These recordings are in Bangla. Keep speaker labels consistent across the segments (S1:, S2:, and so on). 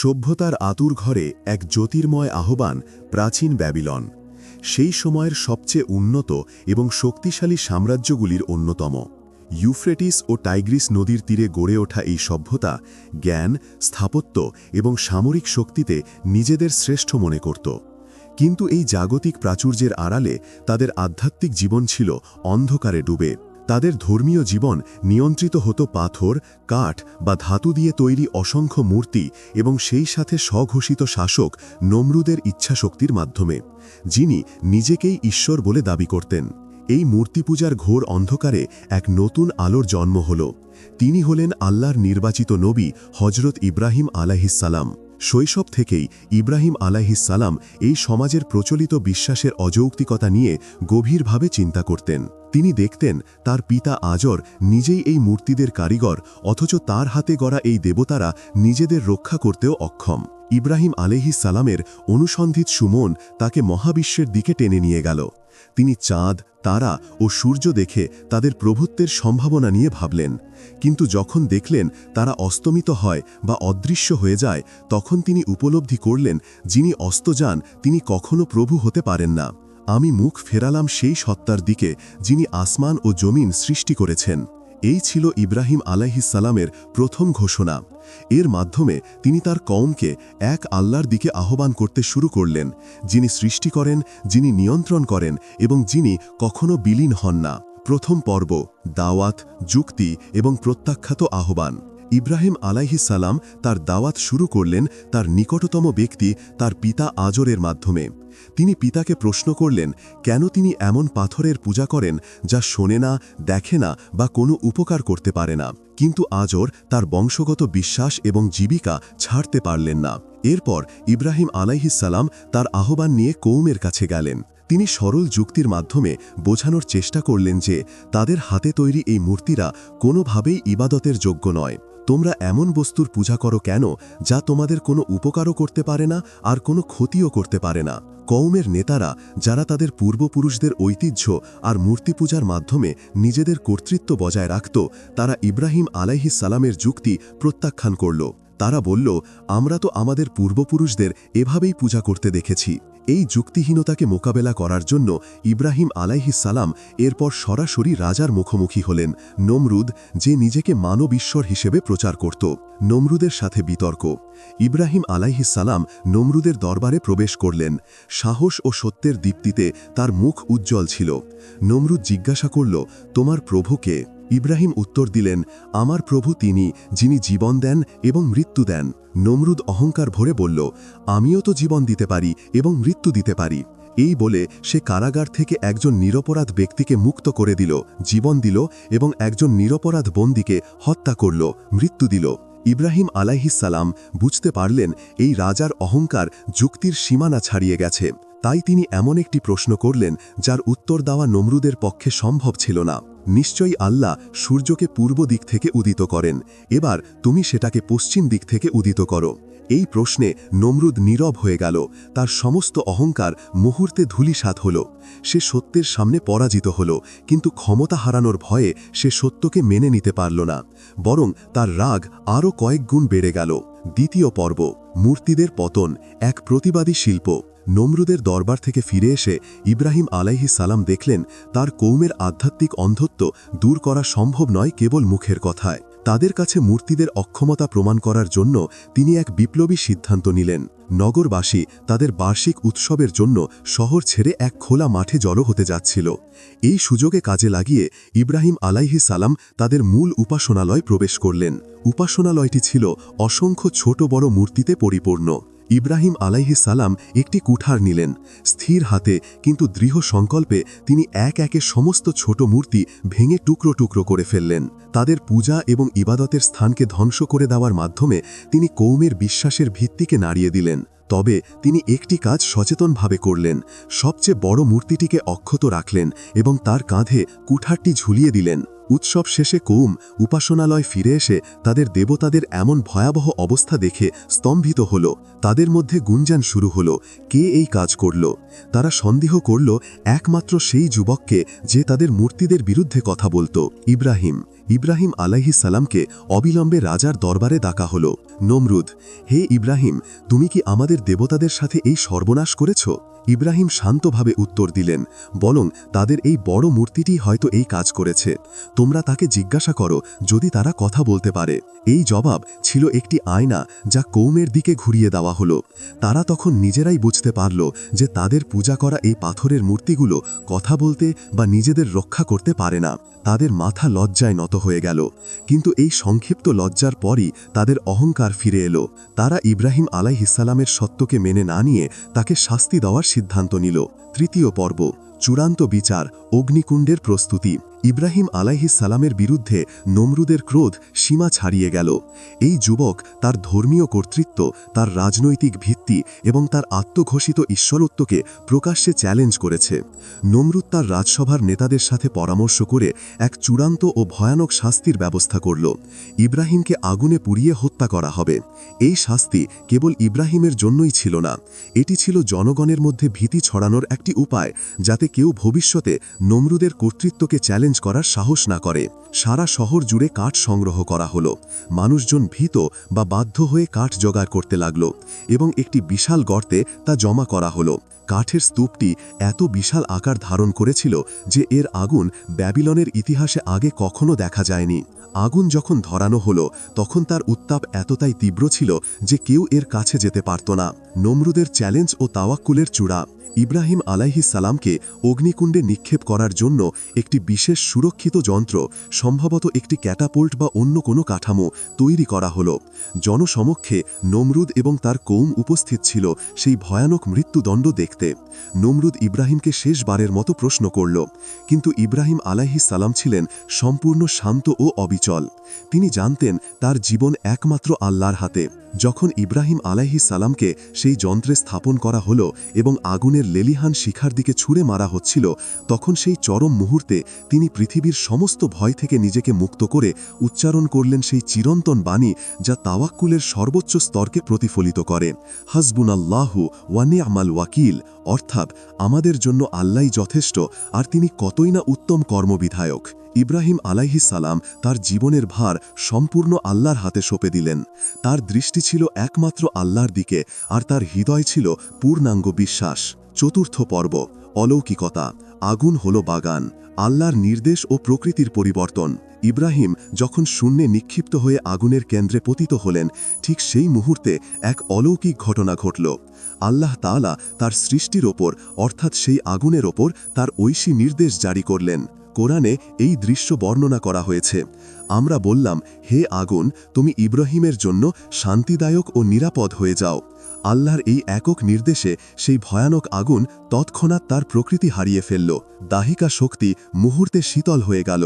S1: সভ্যতার আতুর ঘরে এক জ্যোতির্ময় আহ্বান প্রাচীন ব্যাবিলন। সেই সময়ের সবচেয়ে উন্নত এবং শক্তিশালী সাম্রাজ্যগুলির অন্যতম। ইউফ্রেটিস ও টাইগ্রিস নদীর তীরে গড়ে ওঠা এই সভ্যতা জ্ঞান, স্থাপত্য এবং সামরিক শক্তিতে নিজেদের শ্রেষ্ঠ মনে করত। কিন্তু এই জাগতিক প্রাচুর্যের আড়ালে তাদের আধ্যাত্মিক জীবন ছিল অন্ধকারে ডুবে। তাদের ধর্মীয় জীবন নিয়ন্ত্রিত হতো পাথর, কাঠ বা ধাতু দিয়ে তৈরি অসংখ্য মূর্তি এবং সেই সাথে স্বঘোষিত শাসক নমরুদের ইচ্ছাশক্তির মাধ্যমে, যিনি নিজেকেই ঈশ্বর বলে দাবি করতেন। এই মূর্তি পূজার ঘোর অন্ধকারে এক নতুন আলোর জন্ম হল। তিনি হলেন আল্লাহর নির্বাচিত নবী হজরত ইব্রাহিম আলাহিসাল্লাম শৈশব থেকেই ইব্রাহিম আলাহিসাল্লাম এই সমাজের প্রচলিত বিশ্বাসের অযৌক্তিকতা নিয়ে গভীরভাবে চিন্তা করতেন। তিনি দেখতেন তার পিতা আজর নিজেই এই মূর্তিদের কারিগর, অথচ তার হাতে গড়া এই দেবতারা নিজেদের রক্ষা করতেও অক্ষম। ইব্রাহিম আলেহি সালামের অনুসন্ধিত সুমন তাকে মহাবিশ্বের দিকে টেনে নিয়ে গেল। তিনি চাঁদ, তারা ও সূর্য দেখে তাদের প্রভুত্বের সম্ভাবনা নিয়ে ভাবলেন। কিন্তু যখন দেখলেন তারা অস্তমিত হয় বা অদৃশ্য হয়ে যায়, তখন তিনি উপলব্ধি করলেন, যিনি অস্ত যান, তিনি কখনো প্রভু হতে পারেন না। আমি মুখ ফেরালাম সেই সত্তার দিকে, যিনি আসমান ও জমিন সৃষ্টি করেছেন। এই ছিল ইব্রাহিম আলাইহিসালামের প্রথম ঘোষণা। এর মাধ্যমে তিনি তার কওমকে এক আল্লাহর দিকে আহ্বান করতে শুরু করলেন, যিনি সৃষ্টি করেন, যিনি নিয়ন্ত্রণ করেন এবং যিনি কখনো বিলীন হন না। প্রথম পর্ব, দাওয়াত, যুক্তি এবং প্রত্যাখ্যাত আহ্বান। ইব্রাহিম সালাম তার দাওয়াত শুরু করলেন তার নিকটতম ব্যক্তি তার পিতা আজরের মাধ্যমে। তিনি পিতাকে প্রশ্ন করলেন, কেন তিনি এমন পাথরের পূজা করেন যা শোনে না, দেখে না বা কোনো উপকার করতে পারে না? কিন্তু আজর তার বংশগত বিশ্বাস এবং জীবিকা ছাড়তে পারলেন না। এরপর ইব্রাহিম আলাইহিসাল্লাম তার আহ্বান নিয়ে কৌমের কাছে গেলেন। তিনি সরল যুক্তির মাধ্যমে বোঝানোর চেষ্টা করলেন যে, তাদের হাতে তৈরি এই মূর্তিরা কোনোভাবেই ইবাদতের যোগ্য নয়। তোমরা এমন বস্তুর পূজা করো কেন যা তোমাদের কোনো উপকারও করতে পারে না আর কোনো ক্ষতিও করতে পারে না? কৌমের নেতারা, যারা তাদের পূর্বপুরুষদের ঐতিহ্য আর মূর্তি পূজার মাধ্যমে নিজেদের কর্তৃত্ব বজায় রাখত, তারা ইব্রাহিম আলাইহিস সালামের যুক্তি প্রত্যাখ্যান করল। তারা বলল, আমরা তো আমাদের পূর্বপুরুষদের এভাবেই পূজা করতে দেখেছি। এই যুক্তিহীনতাকে মোকাবেলা করার জন্য ইব্রাহিম সালাম এরপর সরাসরি রাজার মুখোমুখি হলেন। নমরুদ, যে নিজেকে মানব ঈশ্বর হিসেবে প্রচার করত, নমরুদের সাথে বিতর্ক। ইব্রাহিম সালাম নমরুদের দরবারে প্রবেশ করলেন। সাহস ও সত্যের দীপ্তিতে তার মুখ উজ্জ্বল ছিল। নমরুদ জিজ্ঞাসা করল, তোমার প্রভুকে ইব্রাহিম উত্তর দিলেন, আমার প্রভু তিনি, যিনি জীবন দেন এবং মৃত্যু দেন। নমরুদ অহংকার ভরে বলল, আমিও তো জীবন দিতে পারি এবং মৃত্যু দিতে পারি। এই বলে সে কারাগার থেকে একজন নিরপরাধ ব্যক্তিকে মুক্ত করে দিল, জীবন দিল এবং একজন নিরপরাধ বন্দীকে হত্যা করল, মৃত্যু দিল। ইব্রাহিম আলাইহিসাল্লাম বুঝতে পারলেন, এই রাজার অহংকার যুক্তির সীমানা ছাড়িয়ে গেছে। তাই তিনি এমন একটি প্রশ্ন করলেন, যার উত্তর দেওয়া নমরুদের পক্ষে সম্ভব ছিল না। নিশ্চয়ই আল্লাহ সূর্যকে পূর্ব দিক থেকে উদিত করেন। এবার তুমি সেটাকে পশ্চিম দিক থেকে উদিত করো। এই প্রশ্নে নমরুদ নীরব হয়ে গেল। তার সমস্ত অহংকার মুহূর্তে ধুলিসাত হল। সে সত্যের সামনে পরাজিত হল, কিন্তু ক্ষমতা হারানোর ভয়ে সে সত্যকে মেনে নিতে পারল না। বরং তার রাগ আরও কয়েক গুণ বেড়ে গেল। দ্বিতীয় পর্ব, মূর্তিদের পতন, এক প্রতিবাদী শিল্প। নমরুদের দরবার থেকে ফিরে এসে ইব্রাহিম আলাইহি সালাম দেখলেন, তার কৌমের আধ্যাত্মিক অন্ধত্ব দূর করা সম্ভব নয় কেবল মুখের কথায়। তাদের কাছে মূর্তিদের অক্ষমতা প্রমাণ করার জন্য তিনি এক বিপ্লবী সিদ্ধান্ত নিলেন। নগরবাসী তাদের বার্ষিক উৎসবের জন্য শহর ছেড়ে এক খোলা মাঠে জড়ো হতে যাচ্ছিল। এই সুযোগে কাজে লাগিয়ে ইব্রাহিম আলাইহি সালাম তাদের মূল উপাসনালয় প্রবেশ করলেন। উপাসনালয়টি ছিল অসংখ্য ছোট বড় মূর্তিতে পরিপূর্ণ। ইব্রাহিম আলাইহি সালাম একটি কুঠার নিলেন, স্থির হাতে, কিন্তু দৃঢ় সংকল্পে তিনি এক একে সমস্ত ছোট মূর্তি ভেঙে টুকরো টুকরো করে ফেললেন। তাদের পূজা এবং ইবাদতের স্থানকে ধ্বংস করে দেওয়ার মাধ্যমে তিনি কৌমের বিশ্বাসের ভিত্তিকে নাড়িয়ে দিলেন। তবে তিনি একটি কাজ সচেতনভাবে করলেন, সবচেয়ে বড় মূর্তিটিকে অক্ষত রাখলেন এবং তার কাঁধে কুঠারটি ঝুলিয়ে দিলেন। উৎসব শেষে কৌম উপাসনালয় ফিরে এসে তাদের দেবতাদের এমন ভয়াবহ অবস্থা দেখে স্তম্ভিত হল। তাদের মধ্যে গুঞ্জান শুরু হল, কে এই কাজ করল? তারা সন্দেহ করল, একমাত্র সেই যুবককে যে তাদের মূর্তিদের বিরুদ্ধে কথা বলতো। ইব্রাহিম ইব্রাহিম আলাইহিস সালামকে অবিলম্বে রাজার দরবারে ডাকা হল। নমরুদ, হে ইব্রাহিম, তুমি কি আমাদের দেবতাদের সাথে এই সর্বনাশ করেছ? ইব্রাহিম শান্তভাবে উত্তর দিলেন বলং তাদের এই বড় মূর্তিটি হয়তো এই কাজ করেছে। তোমরা তাকে জিজ্ঞাসা করো, যদি তারা কথা বলতে পারে। এই জবাব ছিল একটি আয়না যা কৌমের দিকে ঘুরিয়ে দেওয়া হলো। তারা তখন নিজেরাই বুঝতে পারল যে তাদের পূজা করা এই পাথরের মূর্তিগুলো কথা বলতে বা নিজেদের রক্ষা করতে পারে না। তাদের মাথা লজ্জায় নত হয়ে গেল। কিন্তু এই সংক্ষিপ্ত লজ্জার পরই তাদের অহংকার ফিরে এলো। তারা ইব্রাহিম আলাইহিসালামের সত্যকে মেনে না নিয়ে তাকে শাস্তি দেওয়ার সিদ্ধান্ত নিল। তৃতীয় পর্ব চূড়ান্ত বিচার অগ্নিকুণ্ডের প্রস্তুতি। ইব্রাহিম সালামের বিরুদ্ধে নমরুদের ক্রোধ সীমা ছাড়িয়ে গেল। এই যুবক তার ধর্মীয় কর্তৃত্ব, তার রাজনৈতিক ভিত্তি এবং তার আত্মঘোষিত ঈশ্বরত্বকে প্রকাশ্যে চ্যালেঞ্জ করেছে। নমরুদ তার রাজসভার নেতাদের সাথে পরামর্শ করে এক চূড়ান্ত ও ভয়ানক শাস্তির ব্যবস্থা করল। ইব্রাহিমকে আগুনে পুড়িয়ে হত্যা করা হবে। এই শাস্তি কেবল ইব্রাহিমের জন্যই ছিল না, এটি ছিল জনগণের মধ্যে ভীতি ছড়ানোর একটি উপায় যাতে কেউ ভবিষ্যতে নমরুদের কর্তৃত্বকে চ্যালেঞ্জ করার সাহস না করে। সারা শহর জুড়ে কাঠ সংগ্রহ করা হলো। মানুষজন ভীত বা বাধ্য হয়ে কাঠ জোগাড় করতে লাগল এবং একটি বিশাল গর্তে তা জমা করা হলো। কাঠের স্তূপটি এত বিশাল আকার ধারণ করেছিল যে এর আগুন ব্যাবিলনের ইতিহাসে আগে কখনো দেখা যায়নি। আগুন যখন ধরানো হলো, তখন তার উত্তাপ এতটাই তীব্র ছিল যে কেউ এর কাছে যেতে পারত না। নমরুদের চ্যালেঞ্জ ও তাওয়াক্কুলের চূড়া ইব্রাহিম আলাইহিস সালামকে অগ্নিকুণ্ডে নিক্ষেপ করার জন্য একটি বিশেষ সুরক্ষিত যন্ত্র, সম্ভবত একটি ক্যাটাপোল্ট বা অন্য কোনো কাঠামো, তৈরি করা হলো। জনসমক্ষে নমরুদ এবং তার কৌম উপস্থিত ছিল সেই ভয়ানক মৃত্যুদণ্ড দেখতে। নমরুদ ইব্রাহিমকে শেষবারের মতো প্রশ্ন করল, কিন্তু ইব্রাহিম আলাইহিস সালাম ছিলেন সম্পূর্ণ শান্ত ও অবিচল। তিনি জানতেন তার জীবন একমাত্র আল্লাহর হাতে। যখন ইব্রাহিম আলাইহিস সালামকে সেই যন্ত্রে স্থাপন করা হল এবং আগুনের লেলিহান শিখার দিকে ছুঁড়ে মারা হচ্ছিল, তখন সেই চরম মুহূর্তে তিনি পৃথিবীর সমস্ত ভয় থেকে নিজেকে মুক্ত করে উচ্চারণ করলেন সেই চিরন্তন বাণী যা তাওয়াক্কুলের সর্বোচ্চ স্তরকে প্রতিফলিত করে। হাসবুনাল্লাহু ওয়ানি আমাল ওয়াকিল, অর্থাৎ আমাদের জন্য আল্লাহ যথেষ্ট, আর তিনি কতই না উত্তম কর্মবিধায়ক। ইব্রাহিম আলাইহিস সালাম তার জীবনের ভার সম্পূর্ণ আল্লাহর হাতে সঁপে দিলেন। তার দৃষ্টি ছিল একমাত্র আল্লাহর দিকে, আর তার হৃদয় ছিল পূর্ণাঙ্গ বিশ্বাস। চতুর্থ পর্ব, অলৌকিকতা। আগুন হল বাগান, আল্লাহর নির্দেশ ও প্রকৃতির পরিবর্তন। ইব্রাহিম যখন শূন্যে নিক্ষিপ্ত হয়ে আগুনের কেন্দ্রে পতিত হলেন, ঠিক সেই মুহূর্তে এক অলৌকিক ঘটনা ঘটল। আল্লাহ তাআলা তার সৃষ্টির ওপর, অর্থাৎ সেই আগুনের ওপর, তার ঐশী নির্দেশ জারি করলেন। কোরআনে এই দৃশ্য বর্ণনা করা হয়েছে। আমরা বললাম, হে আগুন, তুমি ইব্রাহিমের জন্য শান্তিদায়ক ও নিরাপদ হয়ে যাও। আল্লাহর এই একক নির্দেশে সেই ভয়ানক আগুন তৎক্ষণাৎ তার প্রকৃতি হারিয়ে ফেলল। দাহিকা শক্তি মুহূর্তে শীতল হয়ে গেল।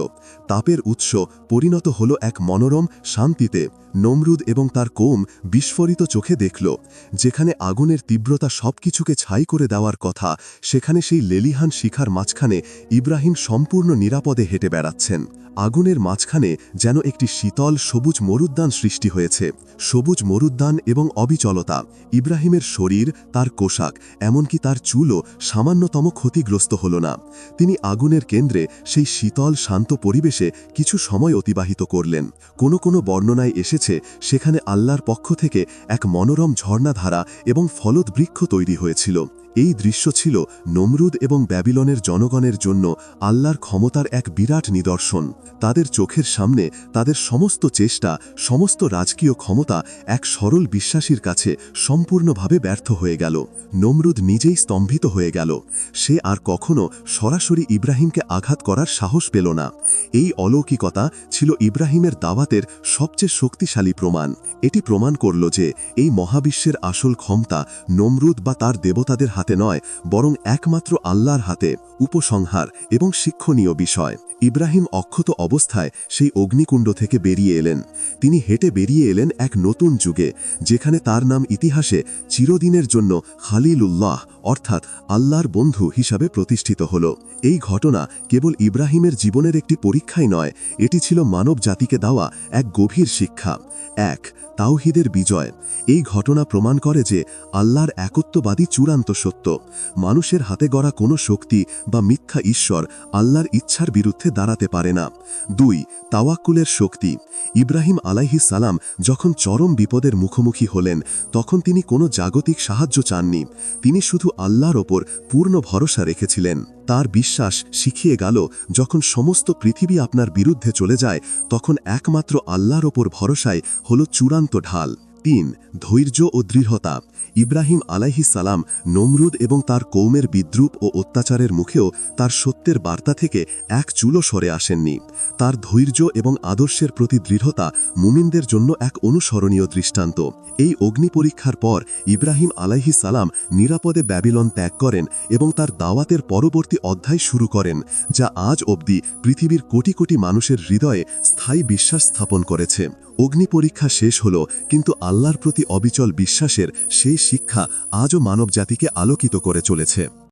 S1: তাপের উৎস পরিণত হল এক মনোরম শান্তিতে। নমরুদ এবং তার কোম বিস্ফোরিত চোখে দেখল। যেখানে আগুনের তীব্রতা সবকিছুকে ছাই করে দেওয়ার কথা, সেখানে সেই লেলিহান শিখার মাঝখানে ইব্রাহিম সম্পূর্ণ নিরাপদে হেঁটে বেড়াচ্ছেন। আগুনের মাঝখানে যেন একটি শীতল সবুজ মরুদ্যান সৃষ্টি হয়েছে। সবুজ মরুদ্যান এবং অবিচলতা। ইব্রাহিমের শরীর, তার পোশাক, এমনকি তার চুলও সামান্যতম ক্ষতিগ্রস্ত হল না। তিনি আগুনের কেন্দ্রে সেই শীতল, শান্ত পরিবেশে কিছু সময় অতিবাহিত করলেন। কোনো কোনো বর্ণনায় এসেছে, সেখানে আল্লাহর পক্ষ থেকে এক মনোরম ঝর্ণাধারা এবং ফলদ বৃক্ষ তৈরি হয়েছিল। এই দৃশ্য ছিল নমরুদ এবং ব্যাবিলনের জনগণের জন্য আল্লাহর ক্ষমতার এক বিরাট নিদর্শন। তাদের চোখের সামনে তাদের সমস্ত চেষ্টা, সমস্ত রাজকীয় ক্ষমতা এক সরল বিশ্বাসীর কাছে সম্পূর্ণভাবে ব্যর্থ হয়ে গেল। নমরুদ নিজেই স্তম্ভিত হয়ে গেল। সে আর কখনো সরাসরি ইব্রাহিমকে আঘাত করার সাহস পেল না। এই অলৌকিকতা ছিল ইব্রাহিমের দাওয়াতের সবচেয়ে শক্তিশালী প্রমাণ। এটি প্রমাণ করল যে এই মহাবিশ্বের আসল ক্ষমতা নমরুদ বা তার দেবতাদের হাতে নয়, বরং একমাত্র আল্লাহর হাতে উপসংহার এবং শিক্ষণীয় বিষয়। ইব্রাহিম অক্ষত অবস্থায় সেই অগ্নিকুণ্ড থেকে বেরিয়ে এলেন। তিনি হেঁটে বেরিয়ে এলেন এক নতুন যুগে, যেখানে তার নাম ইতিহাসে চিরদিনের জন্য খালিলুল্লাহ অর্থাৎ আল্লাহর বন্ধু হিসাবে প্রতিষ্ঠিত হল। এই ঘটনা কেবল ইব্রাহিমের জীবনের একটি পরীক্ষাই নয়, এটি ছিল মানব জাতিকে দেওয়া এক গভীর শিক্ষা। এক, তাওহিদের বিজয়। এই ঘটনা প্রমাণ করে যে আল্লাহর একত্ববাদী চূড়ান্ত সত্য। মানুষের হাতে গড়া কোনো শক্তি বা মিথ্যা ঈশ্বর আল্লাহর ইচ্ছার বিরুদ্ধে দাঁড়াতে পারে না। দুই, তাওয়াক্কুলের শক্তি। ইব্রাহিম আলাইহি সালাম যখন চরম বিপদের মুখোমুখি হলেন, তখন তিনি কোনো জাগতিক সাহায্য চাননি। তিনি শুধু আল্লাহর ওপর পূর্ণ ভরসা রেখেছিলেন। তার বিশ্বাস শিখিয়ে গেল, যখন সমস্ত পৃথিবী আপনার বিরুদ্ধে চলে যায়, তখন একমাত্র আল্লাহর ওপর ভরসায় হল চূড়ান্ত ঢাল। তিন, ধৈর্য ও দৃঢ়তা। ইব্রাহিম আলাইহি সালাম নমরুদ এবং তার কৌমের বিদ্রুপ ও অত্যাচারের মুখেও তার সত্যের বার্তা থেকে এক চুলো সরে আসেননি। তার ধৈর্য এবং আদর্শের প্রতি দৃঢ়তা মুমিনদের জন্য এক অনুসরণীয় দৃষ্টান্ত। এই অগ্নি পরীক্ষার পর ইব্রাহিম আলাইহি সালাম নিরাপদে ব্যাবিলন ত্যাগ করেন এবং তার দাওয়াতের পরবর্তী অধ্যায় শুরু করেন, যা আজ অবধি পৃথিবীর কোটি কোটি মানুষের হৃদয়ে স্থায়ী বিশ্বাস স্থাপন করেছে। অগ্নি পরীক্ষা শেষ হল, কিন্তু আল্লাহর প্রতি অবিচল বিশ্বাসের সেই শিক্ষা আজও মানবজাতিকে আলোকিত করে চলেছে।